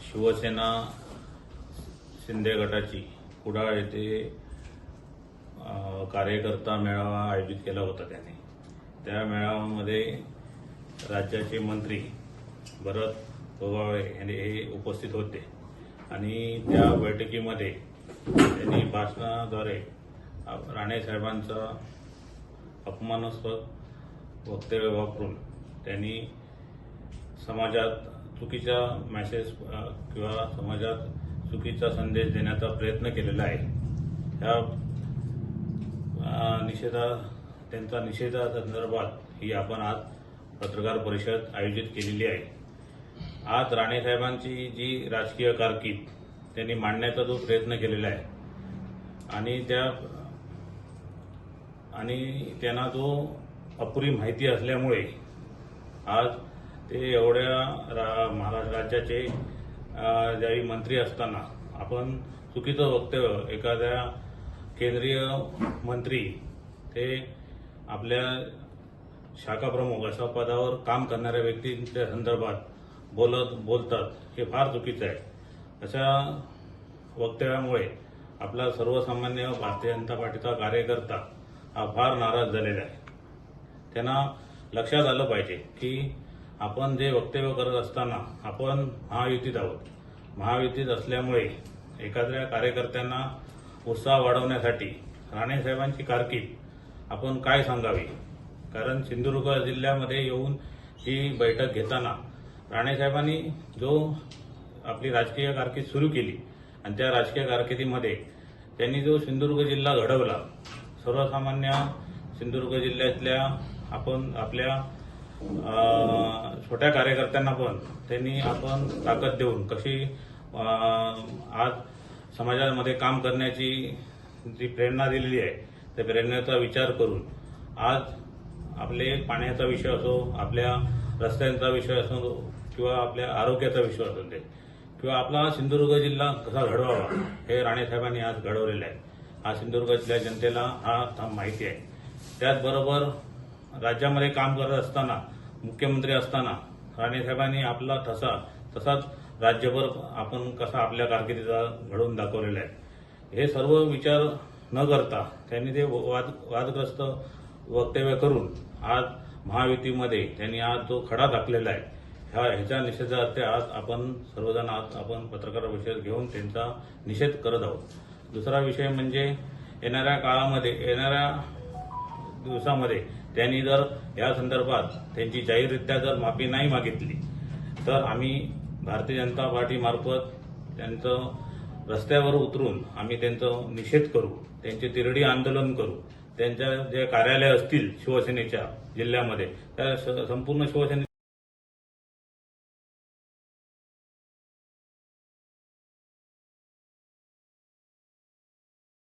शिवसेना शिंदे गटाची कुडाळ येथे कार्यकर्ता मेळावा आयोजित केला होता त्याने. त्या मेळाव्यामध्ये राज्याचे मंत्री भरत गोगावळे यांनी हे उपस्थित होते आणि त्या बैठकीमध्ये त्यांनी भाषणाद्वारे राणेसाहेबांचा राणे साहेबांचा अपमानास्पद वक्तव्य वापरून त्यांनी समाजात चुकीचा मॅसेज किंवा समाजात चुकीचा संदेश देण्याचा प्रयत्न केलेला आहे. ह्या निषेधा त्यांचा निषेधा संदर्भात ही आपण आज पत्रकार परिषद आयोजित केलेली आहे. आज राणे साहेबांची जी राजकीय कारकीर्द त्यांनी मांडण्याचा जो प्रयत्न केलेला आहे. आणि त्या आणि त्यांना जो अपुरी माहिती असल्यामुळे आज ते एवढ्या रा महाराष्ट्र राज्याचे ज्यावेळी मंत्री असताना आपण चुकीचं वक्तव्य एखाद्या केंद्रीय मंत्री ते आपल्या शाखा प्रमुख अशा पदावर काम करणाऱ्या व्यक्तींच्या संदर्भात बोलत बोलतात हे फार चुकीचं आहे. अशा वक्तव्यामुळे आपला सर्वसामान्य भारतीय जनता पार्टीचा कार्यकर्ता हा फार नाराज झालेला आहे. त्यांना लक्षात आलं पाहिजे की आपण जे वक्तव्य करत असताना आपण महायुतीत आहोत. महायुतीत असल्यामुळे एखाद्या कार्यकर्त्यांना उत्साह वाढवण्यासाठी राणेसाहेबांची कारकीर्द आपण काय सांगावी? कारण सिंधुदुर्ग जिल्ह्यामध्ये येऊन ही बैठक घेताना राणेसाहेबांनी जो आपली राजकीय कारकीर्द सुरू केली आणि त्या राजकीय कारकिर्दीमध्ये त्यांनी जो सिंधुदुर्ग जिल्हा घडवला सर्वसामान्य सिंधुदुर्ग जिल्ह्यातल्या आपण आपल्या छोट्या कार्यकर्त्यांना पण त्यांनी आपण ताकद देऊन कशी आज समाजामध्ये काम करण्याची जी प्रेरणा दिलेली आहे त्या प्रेरणेचा विचार करून आज आपले पाण्याचा विषय असो आपल्या रस्त्यांचा विषय असो किंवा आपल्या आरोग्याचा विषय असो ते किंवा आपला सिंधुदुर्ग जिल्हा कसा घडवावा हे राणेसाहेबांनी आज घडवलेलं आहे. हा सिंधुदुर्गातल्या जनतेला हा माहिती आहे. त्याचबरोबर राज्यामध्ये काम करत असताना मुख्यमंत्री असताना राणेसाहेबांनी आपला ठसा तसाच राज्यभर आपण कसा आपल्या कारकिर्दीचा घडवून दाखवलेला आहे. हे सर्व विचार न करता त्यांनी ते वाद वादग्रस्त वक्तव्य करून आज महायुतीमध्ये त्यांनी आज जो खडा टाकलेला आहे ह्या ह्याच्या निषेधार्थ आज आपण सर्वजण आज आपण पत्रकार परिषद घेऊन त्यांचा निषेध करत आहोत. दुसरा विषय म्हणजे येणाऱ्या काळामध्ये येणाऱ्या दिवसामध्ये त्यांनी जर या संदर्भात त्यांची जाहीररित्या जर माफी नाही मागितली तर आम्ही भारतीय जनता पार्टीमार्फत त्यांचं रस्त्यावर उतरून आम्ही त्यांचं निषेध करू त्यांचे तिरडी आंदोलन करू त्यांच्या जे कार्यालय असतील शिवसेनेच्या जिल्ह्यामध्ये त्या संपूर्ण शिवसेने